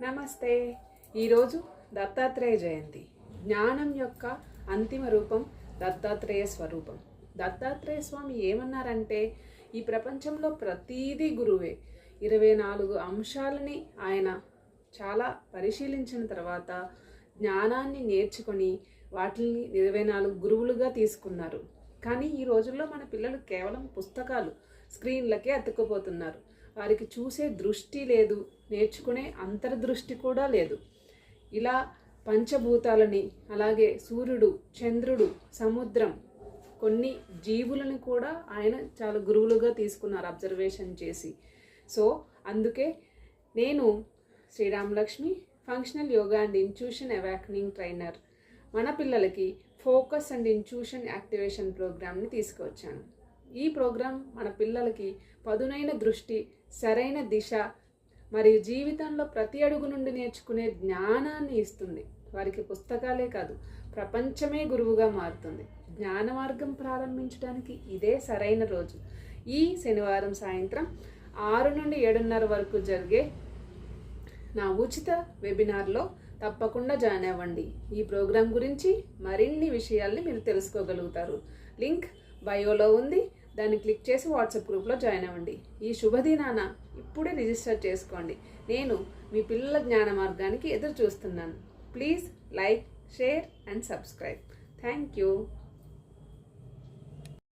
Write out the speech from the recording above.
నమస్తే. ఈరోజు దత్తాత్రేయ జయంతి. జ్ఞానం యొక్క అంతిమ రూపం దత్తాత్రేయ స్వరూపం. దత్తాత్రేయ స్వామి ఏమన్నారంటే ఈ ప్రపంచంలో ప్రతీదీ గురువే. ఇరవై నాలుగు అంశాలని ఆయన చాలా పరిశీలించిన తర్వాత జ్ఞానాన్ని నేర్చుకొని వాటిని ఇరవై నాలుగు గురువులుగా తీసుకున్నారు. కానీ ఈ రోజుల్లో మన పిల్లలు కేవలం పుస్తకాలు స్క్రీన్లకే అతుక్కుపోతున్నారు. వారికి చూసే దృష్టి లేదు నేర్చుకునే అంతర్దృష్టి కూడా లేదు. ఇలా పంచభూతాలని అలాగే సూర్యుడు చంద్రుడు సముద్రం కొన్ని జీవులను కూడా ఆయన చాలా గురువులుగా తీసుకున్నారు అబ్జర్వేషన్ చేసి. సో అందుకే నేను Sriramalakshmi functional yoga and intuition awakening trainer మన పిల్లలకి ఫోకస్ అండ్ ఇన్ట్యూషన్ యాక్టివేషన్ ప్రోగ్రామ్ని తీసుకువచ్చాను. ఈ ప్రోగ్రాం మన పిల్లలకి పదునైన దృష్టి సరైన దిశ మరియు జీవితంలో ప్రతి అడుగు నుండి నేర్చుకునే జ్ఞానాన్ని ఇస్తుంది. వారికి పుస్తకాలే కాదు ప్రపంచమే గురువుగా మారుతుంది. జ్ఞాన మార్గం ప్రారంభించడానికి ఇదే సరైన రోజు. ఈ శనివారం సాయంత్రం ఆరు నుండి ఏడున్నర వరకు జరిగే నా ఉచిత వెబినార్లో తప్పకుండా జాయిన్ అవ్వండి. ఈ ప్రోగ్రాం గురించి మరిన్ని విషయాల్ని మీరు తెలుసుకోగలుగుతారు. లింక్ బయోలో ఉంది. దాన్ని క్లిక్ చేసి వాట్సాప్ గ్రూప్లో జాయిన్ అవ్వండి. ఈ శుభదినాన ఇప్పుడే రిజిస్టర్ చేసుకోండి. నేను మీ పిల్లల జ్ఞాన మార్గానికి ఎదురు చూస్తున్నాను please like share and subscribe. Thank you.